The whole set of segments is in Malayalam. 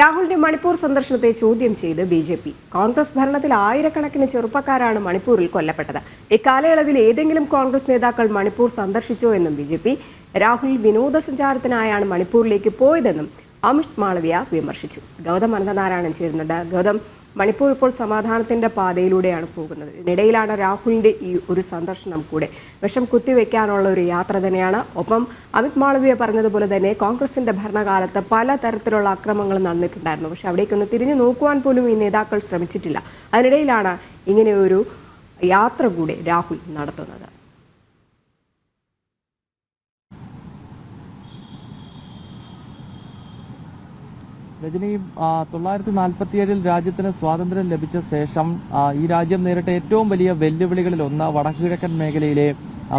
രാഹുലിന്റെ മണിപ്പൂർ സന്ദർശനത്തെ ചോദ്യം ചെയ്ത് ബി ജെ പി. കോൺഗ്രസ് ഭരണത്തിൽ ആയിരക്കണക്കിന് ചെറുപ്പക്കാരാണ് മണിപ്പൂരിൽ കൊല്ലപ്പെട്ടത്. ഇക്കാലയളവിൽ ഏതെങ്കിലും കോൺഗ്രസ് നേതാക്കൾ മണിപ്പൂർ സന്ദർശിച്ചോ എന്നും ബി ജെ പി. രാഹുൽ വിനോദസഞ്ചാരത്തിനായാണ് മണിപ്പൂരിലേക്ക് പോയതെന്നും അമിത് മാളവിയ വിമർശിച്ചു. ഗൗതം അനന്തനാരായണൻ ചേരുന്നുണ്ട്. ഗൗതം മണിപ്പൂർ ഇപ്പോൾ സമാധാനത്തിന്റെ പാതയിലൂടെയാണ് പോകുന്നത്. ഇതിനിടയിലാണ് രാഹുലിന്റെ ഈ ഒരു സന്ദർശനം കൂടെ. വിഷം കുത്തിവെക്കാനുള്ള ഒരു യാത്ര തന്നെയാണ്. ഒപ്പം അമിത് മാളവിയ പറഞ്ഞതുപോലെ തന്നെ കോൺഗ്രസിന്റെ ഭരണകാലത്ത് പല തരത്തിലുള്ള അക്രമങ്ങൾ നടന്നിട്ടുണ്ടായിരുന്നു. പക്ഷെ അവിടേക്കൊന്ന് തിരിഞ്ഞു നോക്കുവാൻ പോലും ഈ നേതാക്കൾ ശ്രമിച്ചിട്ടില്ല. അതിനിടയിലാണ് ഇങ്ങനെയൊരു യാത്ര കൂടെ രാഹുൽ നടത്തുന്നത്. രജനി തൊള്ളായിരത്തി നാൽപ്പത്തിയേഴിൽ രാജ്യത്തിന് സ്വാതന്ത്ര്യം ലഭിച്ച ശേഷം ഈ രാജ്യം നേരിട്ട ഏറ്റവും വലിയ വെല്ലുവിളികളിൽ ഒന്ന് വടക്കുകിഴക്കൻ മേഖലയിലെ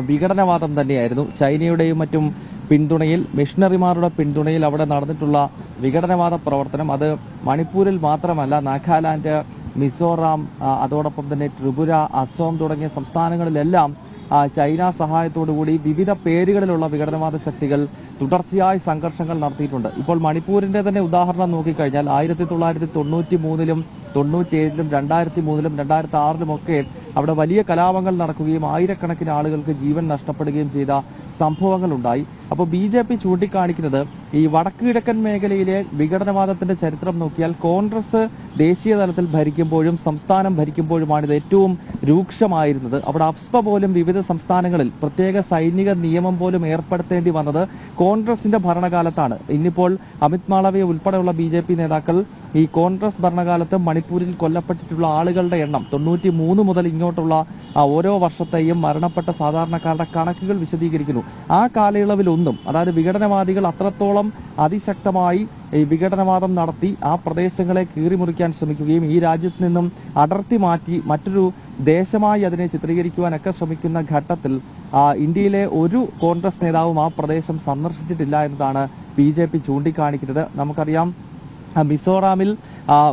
വിഘടനവാദം തന്നെയായിരുന്നു. ചൈനയുടെയും മറ്റും പിന്തുണയിൽ മിഷണറിമാരുടെ പിന്തുണയിൽ അവിടെ നടന്നിട്ടുള്ള വിഘടനവാദ പ്രവർത്തനം. അത് മണിപ്പൂരിൽ മാത്രമല്ല നാഗാലാൻഡ് മിസോറാം അതോടൊപ്പം തന്നെ ത്രിപുര അസോം തുടങ്ങിയ സംസ്ഥാനങ്ങളിലെല്ലാം ചൈന സഹായത്തോടുകൂടി വിവിധ പേരുകളിലുള്ള വിഘടനവാദ ശക്തികൾ തുടർച്ചയായി സംഘർഷങ്ങൾ നടത്തിയിട്ടുണ്ട്. ഇപ്പോൾ മണിപ്പൂരിന്റെ തന്നെ ഉദാഹരണം നോക്കിക്കഴിഞ്ഞാൽ ആയിരത്തി തൊള്ളായിരത്തി തൊണ്ണൂറ്റി മൂന്നിലും തൊണ്ണൂറ്റിയേഴിലും രണ്ടായിരത്തി മൂന്നിലും രണ്ടായിരത്തി ആറിലും ഒക്കെ അവിടെ വലിയ കലാപങ്ങൾ നടക്കുകയും ആയിരക്കണക്കിന് ആളുകൾക്ക് ജീവൻ നഷ്ടപ്പെടുകയും ചെയ്ത സംഭവങ്ങൾ ഉണ്ടായി അപ്പോൾ ബി ജെ പി ചൂണ്ടിക്കാണിക്കുന്നത് ഈ വടക്ക് കിഴക്കൻ മേഖലയിലെ വിഘടനവാദത്തിന്റെ ചരിത്രം നോക്കിയാൽ കോൺഗ്രസ് ദേശീയ തലത്തിൽ ഭരിക്കുമ്പോഴും സംസ്ഥാനം ഭരിക്കുമ്പോഴുമാണ് ഇത് ഏറ്റവും രൂക്ഷമായിരുന്നത്. അവിടെ അഫ്സ്പ പോലും വിവിധ സംസ്ഥാനങ്ങളിൽ പ്രത്യേക സൈനിക നിയമം പോലും ഏർപ്പെടുത്തേണ്ടി വന്നത് കോൺഗ്രസിന്റെ ഭരണകാലത്താണ്. ഇന്നിപ്പോൾ അമിത് മാളവ്യ ഉൾപ്പെടെയുള്ള ബി നേതാക്കൾ ഈ കോൺഗ്രസ് ഭരണകാലത്ത് മണിപ്പൂരിൽ കൊല്ലപ്പെട്ടിട്ടുള്ള ആളുകളുടെ എണ്ണം തൊണ്ണൂറ്റി മൂന്ന് മുതൽ ഇങ്ങോട്ടുള്ള ഓരോ വർഷത്തെയും മരണപ്പെട്ട സാധാരണക്കാരുടെ കണക്കുകൾ വിശദീകരിക്കുന്നു. ആ കാലയളവിലൊന്നും അതായത് വിഘടനവാദികൾ അത്രത്തോളം അതിശക്തമായി ഈ വിഘടനവാദം നടത്തി ആ പ്രദേശങ്ങളെ കീറിമുറിക്കാൻ ശ്രമിക്കുകയും ഈ രാജ്യത്ത് നിന്നും അടർത്തി മാറ്റി മറ്റൊരു ദേശമായി അതിനെ ചിത്രീകരിക്കുവാനൊക്കെ ശ്രമിക്കുന്ന ഘട്ടത്തിൽ ഇന്ത്യയിലെ ഒരു കോൺഗ്രസ് നേതാവും ആ പ്രദേശം സന്ദർശിച്ചിട്ടില്ല എന്നതാണ് ബി ജെ പി ചൂണ്ടിക്കാണിക്കുന്നത്. നമുക്കറിയാം മിസോറാമിൽ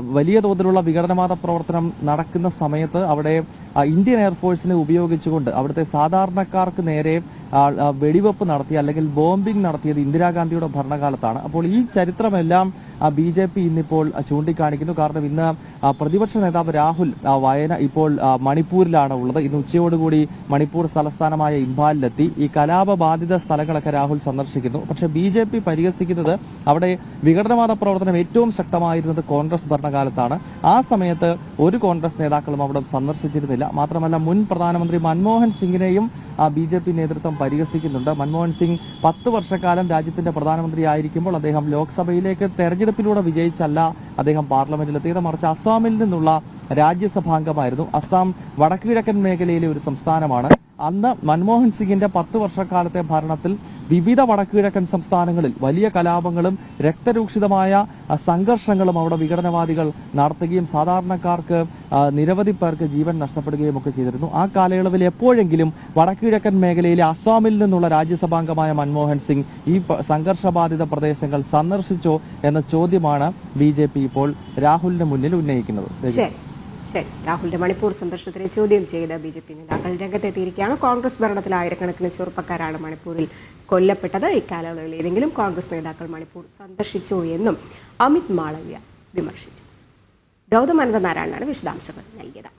വലിയ തോതിലുള്ള വിഘടനവാദ പ്രവർത്തനം നടക്കുന്ന സമയത്ത് അവിടെ ഇന്ത്യൻ എയർഫോഴ്സിനെ ഉപയോഗിച്ചുകൊണ്ട് അവിടുത്തെ സാധാരണക്കാർക്ക് നേരെ വെടിവെപ്പ് നടത്തിയ അല്ലെങ്കിൽ ബോംബിംഗ് നടത്തിയത് ഇന്ദിരാഗാന്ധിയുടെ ഭരണകാലത്താണ്. അപ്പോൾ ഈ ചരിത്രമെല്ലാം ബി ജെ പി ഇന്നിപ്പോൾ ചൂണ്ടിക്കാണിക്കുന്നു. കാരണം ഇന്ന് പ്രതിപക്ഷ നേതാവ് രാഹുൽ വയന ഇപ്പോൾ മണിപ്പൂരിലാണ് ഉള്ളത്. ഇന്ന് ഉച്ചയോടുകൂടി മണിപ്പൂർ തലസ്ഥാനമായ ഇംഫാലിലെത്തി. ഈ കലാപ ബാധിത സ്ഥലങ്ങളൊക്കെ രാഹുൽ സന്ദർശിക്കുന്നു. പക്ഷേ ബി ജെ പി പരിഹസിക്കുന്നത് അവിടെ വിഘടനവാദ പ്രവർത്തനം ഏറ്റവും ശക്തമായിരുന്നത് കോൺഗ്രസ് ഭരണകാലത്താണ്. ആ സമയത്ത് ഒരു കോൺഗ്രസ് നേതാക്കളും അവിടെ സന്ദർശിച്ചിരുന്നില്ല. മാത്രമല്ല മുൻ പ്രധാനമന്ത്രി മൻമോഹൻ സിംഗിനെയും ബി ജെ പി നേതൃത്വം പരിഹസിക്കുന്നുണ്ട്. മൻമോഹൻ സിംഗ് പത്ത് വർഷക്കാലം രാജ്യത്തിന്റെ പ്രധാനമന്ത്രി ആയിരിക്കുമ്പോൾ അദ്ദേഹം ലോക്സഭയിലേക്ക് തെരഞ്ഞെടുപ്പിലൂടെ വിജയിച്ചല്ല അദ്ദേഹം പാർലമെന്റിലെത്തിയത് മറിച്ച് അസ്സാമിൽ നിന്നുള്ള രാജ്യസഭാംഗമായിരുന്നു. അസ്സാം വടക്കുകിഴക്കൻ മേഖലയിലെ ഒരു സംസ്ഥാനമാണ്. അന്ന് മൻമോഹൻ സിംഗിന്റെ പത്ത് വർഷക്കാലത്തെ ഭരണത്തിൽ വിവിധ വടക്കുകിഴക്കൻ സംസ്ഥാനങ്ങളിൽ വലിയ കലാപങ്ങളും രക്തരൂക്ഷിതമായ സംഘർഷങ്ങളും അവിടെ വിഘടനവാദികൾ നടത്തുകയും സാധാരണക്കാർക്ക് നിരവധി പേർക്ക് ജീവൻ നഷ്ടപ്പെടുകയും ഒക്കെ ചെയ്തിരുന്നു. ആ കാലയളവിൽ എപ്പോഴെങ്കിലും വടക്കുകിഴക്കൻ മേഖലയിലെ അസ്സാമിൽ നിന്നുള്ള രാജ്യസഭാംഗമായ മൻമോഹൻ സിംഗ് ഈ സംഘർഷബാധിത പ്രദേശങ്ങൾ സന്ദർശിച്ചോ എന്ന ചോദ്യമാണ് ബി ഇപ്പോൾ രാഹുലിന് മുന്നിൽ ഉന്നയിക്കുന്നത്. ശരി രാഹുലിന്റെ മണിപ്പൂർ സന്ദർശനത്തിനെ ചോദ്യം ചെയ്ത ബി ജെ പി നേതാക്കൾ രംഗത്തെത്തിയിരിക്കുകയാണ്. കോൺഗ്രസ് ഭരണത്തിൽ ആയിരക്കണക്കിന് ചെറുപ്പക്കാരാണ് മണിപ്പൂരിൽ കൊല്ലപ്പെട്ടത്. ഇക്കാലയളവിൽ ഏതെങ്കിലും കോൺഗ്രസ് നേതാക്കൾ മണിപ്പൂർ സന്ദർശിച്ചോ എന്നും അമിത് മാളവ്യ വിമർശിച്ചു. ഗൗതം അനന്തനാരായണനാണ് വിശദാംശങ്ങൾ നൽകിയത്.